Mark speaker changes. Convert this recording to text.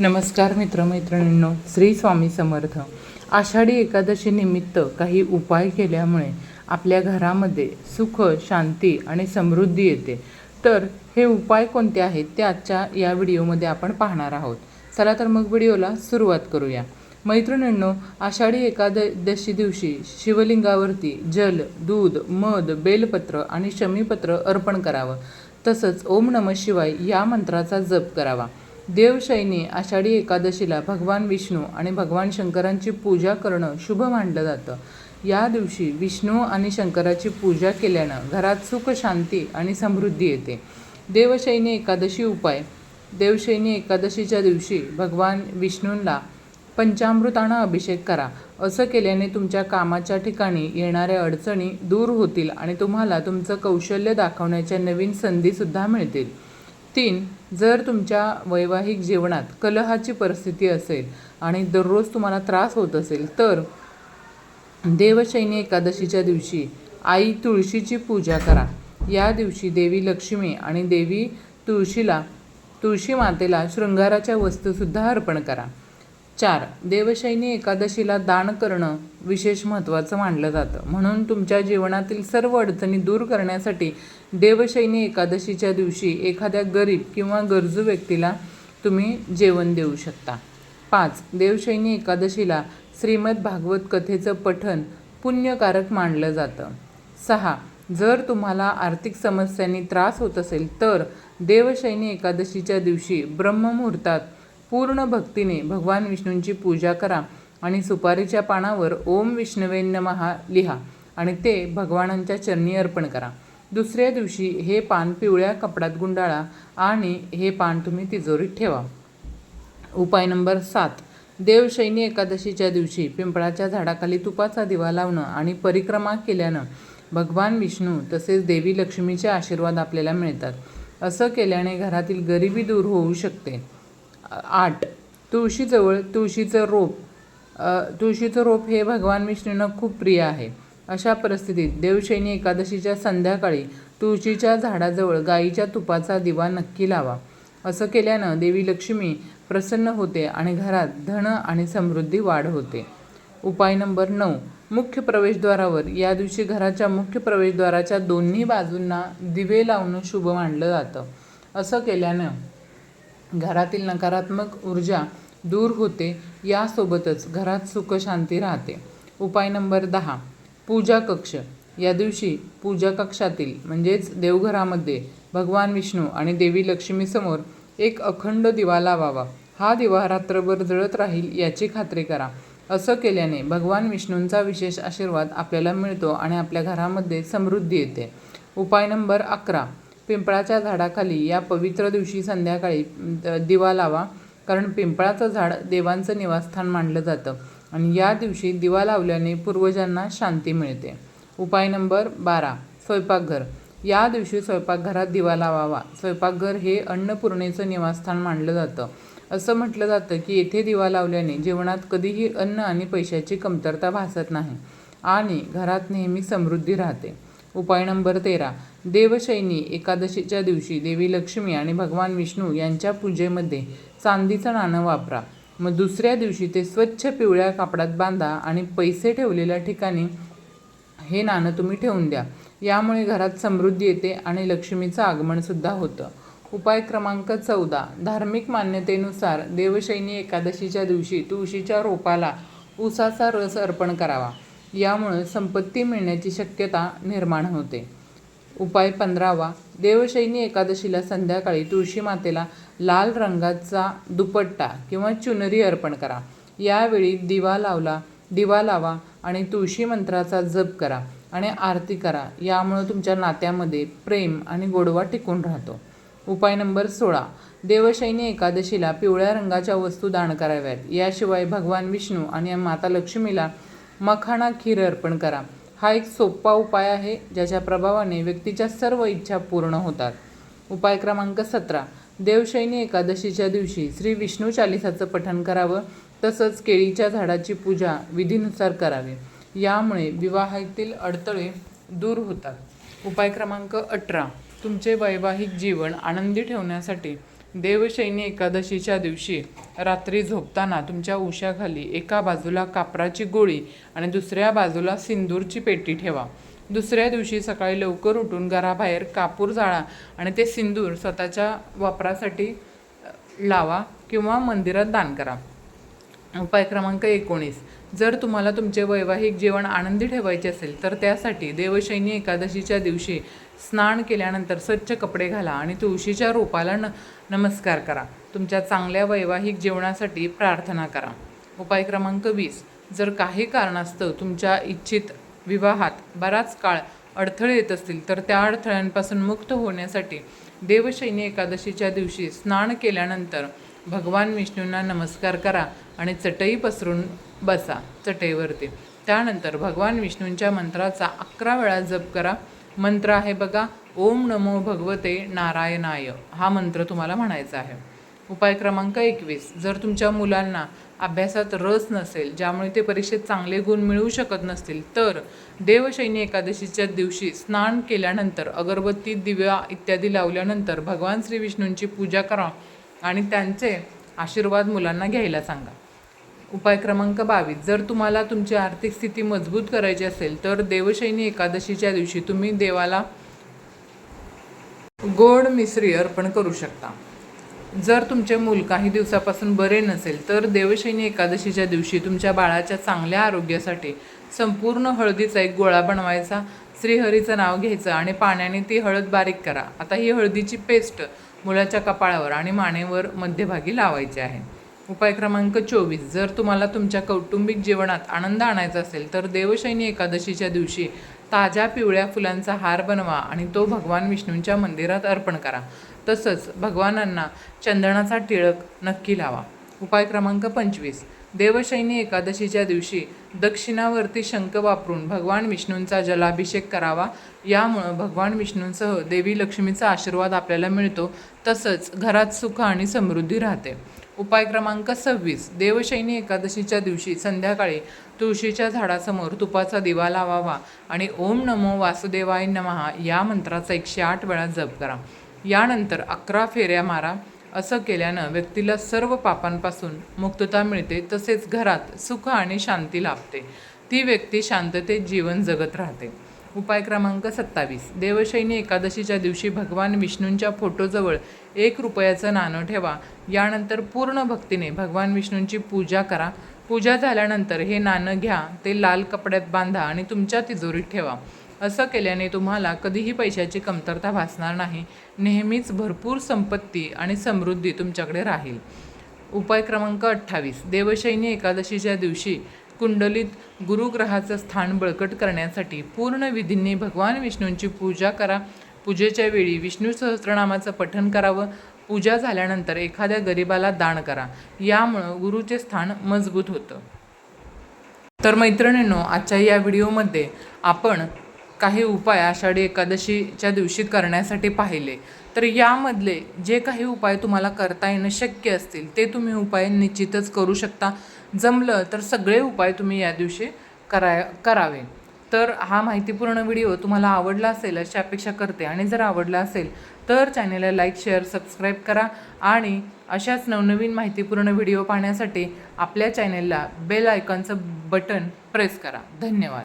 Speaker 1: नमस्कार मित्रमैत्रिणींनो श्री स्वामी समर्थ. आषाढी एकादशी निमित्त काही उपाय केल्यामुळे आपल्या घरामध्ये सुख शांती आणि समृद्धी येते. तर हे उपाय कोणते आहेत ते आजच्या या व्हिडिओमध्ये आपण पाहणार आहोत. चला तर मग व्हिडिओला सुरुवात करूया. मैत्रिणींनो आषाढी एकादशी दिवशी शिवलिंगावरती जल दूध मध बेलपत्र आणि शमीपत्र अर्पण करावं. तसंच ओम नम शिवाय या मंत्राचा जप करावा. देवशयनी आषाढी एकादशीला भगवान विष्णू आणि भगवान शंकरांची पूजा करणं शुभ मानलं जातं. या दिवशी विष्णू आणि शंकराची पूजा केल्यानं घरात सुख शांती आणि समृद्धी येते. देवशैनी एकादशी उपाय. देवशयनी एकादशीच्या दिवशी भगवान विष्णूंना पंचामृतानं अभिषेक करा. असं केल्याने तुमच्या कामाच्या ठिकाणी येणाऱ्या अडचणी दूर होतील आणि तुम्हाला तुमचं कौशल्य दाखवण्याच्या नवीन संधीसुद्धा मिळतील. तीन जर तुमच्या वैवाहिक जीवनात कलहाची परिस्थिती असेल आणि दररोज तुम्हाला त्रास होत असेल तर देवशैनी एकादशीच्या दिवशी आई तुळशीची पूजा करा. या दिवशी देवी लक्ष्मी आणि देवी तुळशीला तुळशी मातेला शृंगाराच्या वस्तूसुद्धा अर्पण करा. चार देवशैनी एकादशीला दान करणं विशेष महत्त्वाचं मानलं जातं. म्हणून तुमच्या जीवनातील सर्व अडचणी दूर करण्यासाठी देवशैनी एकादशीच्या दिवशी एखाद्या गरीब किंवा गरजू व्यक्तीला तुम्ही जेवण देऊ शकता. पाच देवशैनी एकादशीला श्रीमद भागवत कथेचं पठण पुण्यकारक मानलं जातं. सहा जर तुम्हाला आर्थिक समस्यांनी त्रास होत असेल तर देवशैनी एकादशीच्या दिवशी ब्रह्ममुहूर्तात पूर्ण भक्तीने भगवान विष्णूंची पूजा करा आणि सुपारीच्या पानावर ओम विष्णवे नमहा लिहा आणि ते भगवानांच्या चरणी अर्पण करा. दुसऱ्या दिवशी हे पान पिवळ्या कपड्यात गुंडाळा आणि हे पान तुम्ही तिजोरीत ठेवा. उपाय नंबर सात. देवशैनी एकादशीच्या दिवशी पिंपळाच्या झाडाखाली तुपाचा दिवा लावणं आणि परिक्रमा केल्यानं भगवान विष्णू तसेच देवी लक्ष्मीचे आशीर्वाद आपल्याला मिळतात. असं केल्याने घरातील गरिबी दूर होऊ शकते. आठ. तुळशीजवळ तुळशीचं रोप. तुळशीचं रोप हे भगवान विष्णूंना खूप प्रिय आहे. अशा परिस्थितीत देवशैनी एकादशीच्या संध्याकाळी तुळशीच्या झाडाजवळ गाईच्या तुपाचा दिवा नक्की लावा. असं केल्यानं देवी लक्ष्मी प्रसन्न होते आणि घरात धन आणि समृद्धी वाढ होते. उपाय नंबर नऊ. मुख्य प्रवेशद्वारावर या दिवशी घराच्या मुख्य प्रवेशद्वाराच्या दोन्ही बाजूंना दिवे लावणं शुभ मानलं जातं. असं केल्यानं घरातील नकारात्मक ऊर्जा दूर होते यासोबतच घरात सुखशांती राहते. उपाय नंबर दहा पूजा कक्ष. या दिवशी पूजा कक्षातील म्हणजेच देवघरामध्ये भगवान विष्णू आणि देवी लक्ष्मीसमोर एक अखंड दिवा लावावा. हा दिवा रात्रभर जळत राहील याची खात्री करा. असं केल्याने भगवान विष्णूंचा विशेष आशीर्वाद आपल्याला मिळतो आणि आपल्या घरामध्ये समृद्धी येते. उपाय नंबर अकरा पिंपळाच्या झाडाखाली या पवित्र दिवशी संध्याकाळी दिवा लावा. कारण पिंपळाचं झाड देवांचं निवासस्थान मानलं जातं. आणि या दिवशी दिवा लावल्याने पूर्वजांना शांती मिळते. उपाय नंबर बारा स्वयंपाकघर. या दिवशी स्वयंपाकघरात दिवा लावावा. स्वयंपाकघर हे अन्नपूर्णेचं निवासस्थान मानलं जातं. असं म्हटलं जातं की येथे दिवा लावल्याने जीवनात कधीही अन्न आणि पैशाची कमतरता भासत नाही आणि घरात नेहमी समृद्धी राहते. उपाय नंबर तेरा. देवशैनी एकादशीच्या दिवशी देवी लक्ष्मी आणि भगवान विष्णू यांच्या पूजेमध्ये चांदीचं नाणं वापरा. मग दुसऱ्या दिवशी ते स्वच्छ पिवळ्या कापडात बांधा आणि पैसे ठेवलेल्या ठिकाणी हे नाणं तुम्ही ठेवून द्या. यामुळे घरात समृद्धी येते आणि लक्ष्मीचं आगमनसुद्धा होतं. उपाय क्रमांक चौदा. धार्मिक मान्यतेनुसार देवशैनी एकादशीच्या दिवशी तुळशीच्या रोपाला उसाचा रस अर्पण करावा. यामुळे संपत्ती मिळण्याची शक्यता निर्माण होते. उपाय पंधरावा. देवशैनी एकादशीला संध्याकाळी तुळशी मातेला लाल रंगाचा दुपट्टा किंवा चुनरी अर्पण करा. यावेळी दिवा लावला दिवा लावा आणि तुळशी मंत्राचा जप करा आणि आरती करा. यामुळं तुमच्या नात्यामध्ये प्रेम आणि गोडवा टिकून राहतो. उपाय नंबर सोळा. देवशैनी एकादशीला पिवळ्या रंगाच्या वस्तू दान कराव्यात. याशिवाय भगवान विष्णू आणि माता लक्ष्मीला मखाणा खीर अर्पण करा. हा एक सोपा उपाय आहे ज्याच्या प्रभावाने व्यक्तीच्या सर्व इच्छा पूर्ण होतात. उपाय क्रमांक सतरा. देवशैनी एकादशीच्या दिवशी श्री विष्णू चालिसाचं पठण करावं तसंच केळीच्या झाडाची पूजा विधीनुसार करावी. यामुळे विवाहातील अडथळे दूर होतात. उपाय क्रमांक अठरा. तुमचे वैवाहिक जीवन आनंदी ठेवण्यासाठी देवशैनी एकादशीच्या दिवशी रात्री झोपताना तुमच्या उशाखाली एका बाजूला कापराची गोळी आणि दुसऱ्या बाजूला सिंदूरची पेटी ठेवा. दुसऱ्या दिवशी सकाळी लवकर उठून घराबाहेर कापूर जाळा आणि ते सिंदूर स्वतःच्या वापरासाठी लावा किंवा मंदिरात दान करा. उपाय क्रमांक एकोणीस. जर तुम्हाला तुमचे वैवाहिक जीवन आनंदी ठेवायचे असेल तर त्यासाठी देवशैनी एकादशीच्या दिवशी स्नान केल्यानंतर स्वच्छ कपडे घाला आणि तुळशीच्या रोपाला न नमस्कार करा. तुमच्या चांगल्या वैवाहिक जीवनासाठी प्रार्थना करा. उपाय क्रमांक वीस. जर काही कारणास्तव तुमच्या इच्छित विवाहात बराच काळ अडथळे येत असतील तर त्या अडथळ्यांपासून मुक्त होण्यासाठी देवशैनी एकादशीच्या दिवशी स्नान केल्यानंतर भगवान विष्णूंना नमस्कार करा आणि चटई पसरून बसा चटईवरती. त्यानंतर भगवान विष्णूंच्या मंत्राचा अकरा वेळा जप करा. मंत्र आहे बघा ओम नमो भगवते नारायणाय. हा मंत्र तुम्हाला म्हणायचा आहे. उपाय क्रमांक एकवीस. जर तुमच्या मुलांना अभ्यासात रस नसेल ज्यामुळे ते परीक्षेत चांगले गुण मिळवू शकत नसतील तर देवशैनी एकादशीच्या दिवशी स्नान केल्यानंतर अगरबत्ती दिव्या इत्यादी लावल्यानंतर भगवान श्री विष्णूंची पूजा करा. आणि त्यांचे आशीर्वाद मुलांना घ्यायला सांगा. उपाय क्रमांक बावीस. जर तुम्हाला तुमची आर्थिक स्थिती मजबूत करायची असेल तर देवशैनी एकादशीच्या दिवशी तुम्ही देवाला गोड मिश्री अर्पण करू शकता. जर तुमचे मूल काही दिवसापासून बरे नसेल तर देवशैनी एकादशीच्या दिवशी तुमच्या बाळाच्या चांगल्या आरोग्यासाठी संपूर्ण हळदीचा एक गोळा बनवायचा श्रीहरीचं नाव घ्यायचं आणि पाण्याने ती हळद बारीक करा. आता ही हळदीची पेस्ट मुलाच्या कपाळावर आणि मानेवर मध्यभागी लावायचे आहे. उपाय क्रमांक चोवीस. जर तुम्हाला तुमच्या कौटुंबिक जीवनात आनंद आणायचा असेल तर देवशैनी एकादशीच्या दिवशी ताज्या पिवळ्या फुलांचा हार बनवा आणि तो भगवान विष्णूंच्या मंदिरात अर्पण करा. तसंच भगवानांना चंदनाचा टिळक नक्की लावा. उपाय क्रमांक पंचवीस. देवशैनी एकादशीच्या दिवशी दक्षिणावरती शंख वापरून भगवान विष्णूंचा जलाभिषेक करावा. यामुळं भगवान विष्णूंसह देवी लक्ष्मीचा आशीर्वाद आपल्याला मिळतो. तसंच घरात सुख आणि समृद्धी राहते. उपाय क्रमांक सव्वीस. देवशैनी एकादशीच्या दिवशी संध्याकाळी तुळशीच्या झाडासमोर तुपाचा दिवा लावावा आणि ओम नमो वासुदेवाय नमहा या मंत्राचा एकशे आठ वेळा जप करा. यानंतर अकरा फेऱ्या मारा. असं केल्यानं व्यक्तीला सर्व पापांपासून मुक्तता मिळते तसेच घरात सुख आणि शांती लाभते. ती व्यक्ती शांततेत जीवन जगत राहते. उपाय क्रमांक सत्तावीस. देवशैनी एकादशीच्या दिवशी भगवान विष्णूंच्या फोटोजवळ एक रुपयाचं नाणं ठेवा. यानंतर पूर्ण भक्तीने भगवान विष्णूंची पूजा करा. पूजा झाल्यानंतर हे नाणं घ्या ते लाल कपड्यात बांधा आणि तुमच्या तिजोरीत ठेवा. असं केल्याने तुम्हाला कधीही पैशाची कमतरता भासणार नाही. नेहमीच भरपूर संपत्ती आणि समृद्धी तुमच्याकडे राहील. उपाय क्रमांक अठ्ठावीस. देवशैनी एकादशीच्या दिवशी कुंडलीत गुरुग्रहाचं स्थान बळकट करण्यासाठी पूर्ण विधींनी भगवान विष्णूंची पूजा करा. पूजेच्या वेळी विष्णू सहस्रनामाचं पठण करावं. पूजा झाल्यानंतर एखाद्या गरिबाला दान करा. यामुळं गुरुचे स्थान मजबूत होतं. तर मैत्रिणींनो आजच्या या व्हिडिओमध्ये आपण काही उपाय आषाढी एकादशीच्या दिवशी करण्यासाठी पाहिले. तर यामधले जे काही उपाय तुम्हाला करता येणं शक्य असतील ते तुम्ही उपाय निश्चितच करू शकता. जमलं तर सगळे उपाय तुम्ही या दिवशी कराय करावे. तर हा माहितीपूर्ण व्हिडिओ तुम्हाला आवडला असेल अशी अपेक्षा करते. आणि जर आवडला असेल तर चॅनेलला लाईक शेअर सबस्क्राईब करा. आणि अशाच नवनवीन माहितीपूर्ण व्हिडिओ पाहण्यासाठी आपल्या चॅनेलला बेल आयकॉनचं बटन प्रेस करा. धन्यवाद.